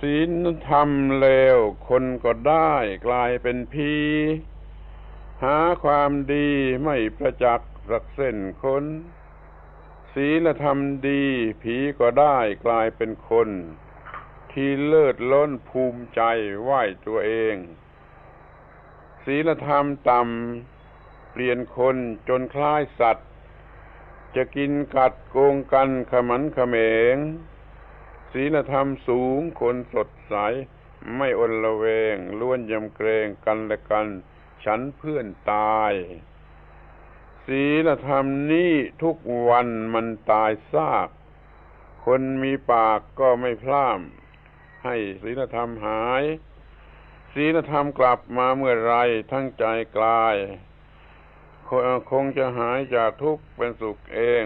ศีลธรรมเลวคนก็ได้กลายเป็นพีหาความดีไม่ประจักษ์รักเส้นคนศีลธรรมดี ผีก็ได้กลายเป็นคน ที่เลิศล้นภูมิใจไหวตัวเอง ศีลธรรมต่ำเปลี่ยนคนจนคล้ายสัตว์ จะกินกัดโกงกันขมันขเขมง ศีลธรรมสูงคนสดใส ไม่อนละเวง ล้วนยำเกรงกันและกัน ฉันเพื่อนตาย ศีลธรรมนี้ทุกวันมันตายซาก คนมีปากก็ไม่พล่ามให้ศีลธรรมหาย ศีลธรรมกลับมาเมื่อไรทั้งใจกลาย คงจะหายจากทุกข์เป็นสุขเอง